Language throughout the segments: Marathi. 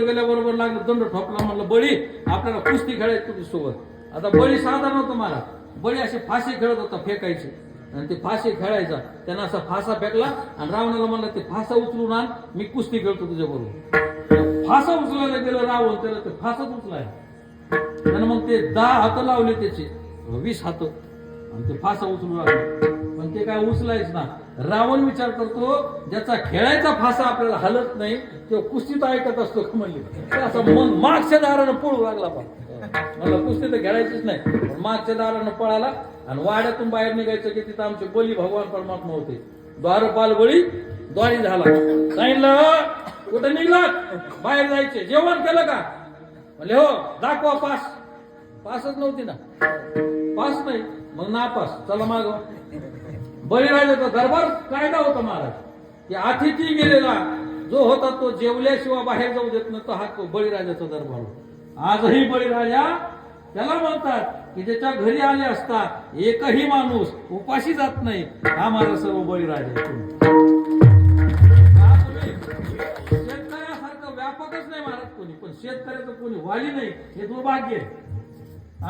गेल्याबरोबर लागलं दंड ठोकला म्हणलं बळी आपल्याला कुस्ती खेळायची तुझी सोबत. आता बळी साधा होतं मला. बळी असे फाशी खेळत होता फेकायची. आणि ते फाशी खेळायचा. त्यानं असा फासा फेकला आणि रावणाला म्हणलं ते फासा उचलून आण मी कुस्ती खेळतो तुझ्या बरोबर फासा उचलायला गेलं रावण त्याला ते फासाच उचलाय त्यानं मग ते दहा हात लावले त्याचे वीस हात. आणि ते फासा उचलू लागले पण ते काय उचलायच ना. रावण विचार करतो ज्याचा खेळायचा फासा आपल्याला हलत नाही तो कुस्तीत ऐकत असतो का म्हणले? असं मन मागच्या दारानं पळू लागला पण मला कुस्ती तर खेळायचीच नाही. पण मागच्या दारानं पळाला आणि वाड्यातून बाहेर निघायचं की तिथं आमचे बली भगवान परमात्मा होते. द्वारपाल बळी द्वारी झाला. सांगितलं कुठं निघलात बाहेर जायचे. जेवण केलं का? म्हणले हो दाखवा पास. पासच नव्हती ना. पास नाही. मग नापास. चला माग. बळीराजाचा दरबार कायदा होता महाराज. की अतिथी गेलेला जो होता तो जेवल्याशिवाय बाहेर जाऊ देत नव्हता हा तो बळीराजाचा दरबार होता. आजही बळीराजा त्याला म्हणतात की ज्याच्या घरी आले असता एकही माणूस उपाशी जात नाही हा माझा सर्व बळीराजा आहे. शेतकऱ्यासारखं व्यापकच नाही महाराज कोणी पण शेतकऱ्याचं कोणी वाली नाही हे दुर्भाग्य आहे.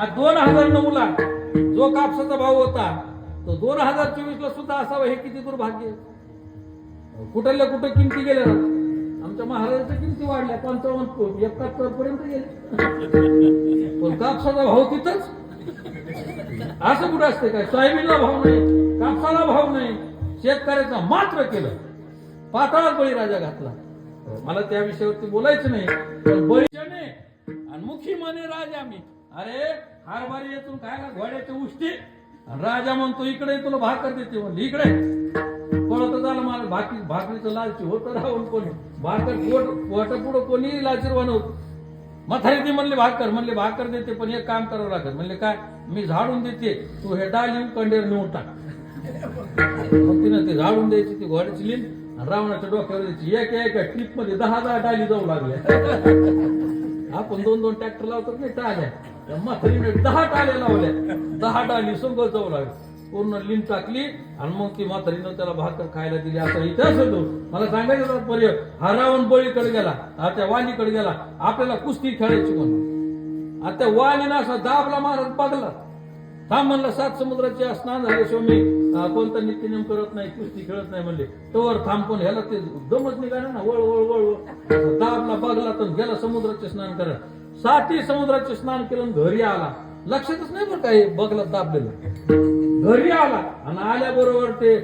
आज दोन हजार नऊ ला जो कापसाचा भाव होता तो दोन हजार चोवीस ला सुद्धा असावा हे किती दुर्भाग्य कुठल्या कुठं किमती गेल्या आमच्या महाराजाच्या किमती वाढल्या पंचावन्न एकाहत्तर पर्यंत गेले. पण कापसाचा भाव तिथंच. असं कुठं असते काय? सोयाबीनला भाव नाही कापसाला भाव नाही. शेतकऱ्याचा मात्र केलं. पाताळात बळीराजा घातला. मला त्या विषयावरती बोलायचं नाही पण बळीच्याने आणि मुखी म्हणे राजा मी अरे हारबारी येतून काय का घोड्याच्या उष्टी राजा म्हणतो इकडे तुला भाकर देते म्हणली इकडे पळत झालं मला भाकरी भाकरीचं लालची होत राहून कोणी भाकर पोट पोटा पुढं कोणी लाचीर बनवत मथारी ती म्हणली भाकर म्हणले भाकर देते पण एक काम करावं लागेल म्हणले काय मी झाडून देते तू हे डाल येऊन कंडेर नेऊन टाक मग तिनं ते झाडून द्यायची ती घोड्याची लिन आणि रावणाच्या डोक्यावर द्यायची एक एका ट्रिपमध्ये दहा दहा डाली जाऊ लागल्या आपण दोन दोन ट्रॅक्टर लावतो नाही? टाळ्या. म्हातारीने दहा टाळ्या लावल्या. दहा डाली सगळं जाऊ लागल्या पूर्ण लिंब टाकली आणि मग ती म्हातारीनं त्याला भाकर खायला दिली. असा इतिहास होतो मला सांगायचं पर्य हा रावण बळीकडे गेला हा त्या वालीकडे गेला. आपल्याला कुस्ती खेळायची म्हणून. आता वालीनं असा दाबला मारत पागला हा म्हणलं सात समुद्राचे स्नान झाल्याशिवाय मी कोणता कोणता नित्यनियम करत नाही कुस्ती खेळत नाही म्हणले. तोवर थांबून ह्याला ते दमच निघाला ना वळ वळ वळ. वळ दाबला बघला तर गेला समुद्राचे स्नान करा साठी समुद्राचे स्नान केलं आणि घरी आला. लक्षातच नाही बरं काय बघला दाबलेलं. घरी आला आणि आल्याबरोबर ते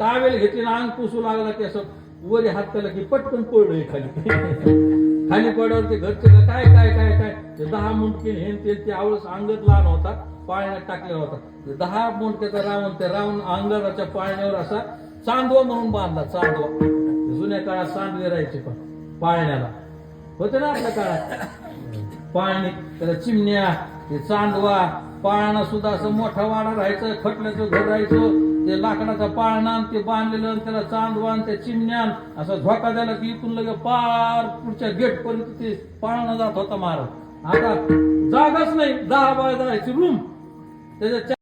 टावेल घेतली अंग पुसू लागला की असं वरी हात केला की पटकन पोळलं खाली. खाली पडल्यावर ते घरचे का काय काय काय काय? ते दहा मुंडके हे ते ते आवळस अंगत लहान होता पाळण्यात टाकलेला होता. ते दहा मुंडक्याचा रावण ते रावण अंगणाच्या पाळण्यावर असा चांदवा म्हणून बांधला चांदवा. जुन्या काळात चांदवे राहायचे पण पाळण्याला. होते ना आपल्या काळात? पाळणी त्याला चिमण्या ते चांदवा पाळणा सुद्धा असं मोठा वाडा राहायचं खटल्याचं घर राहायचं. ते लाकडाचा पाळणा ते बांधलेलं आणि त्याला चांदवान त्या चिमण्यान असा झोका द्यायला की इथून लगे पार पुढच्या गेट पर्यंत ते पाळणा जात होता महाराज. आता जागाच नाही दहा बाय दहाची रूम त्याच्या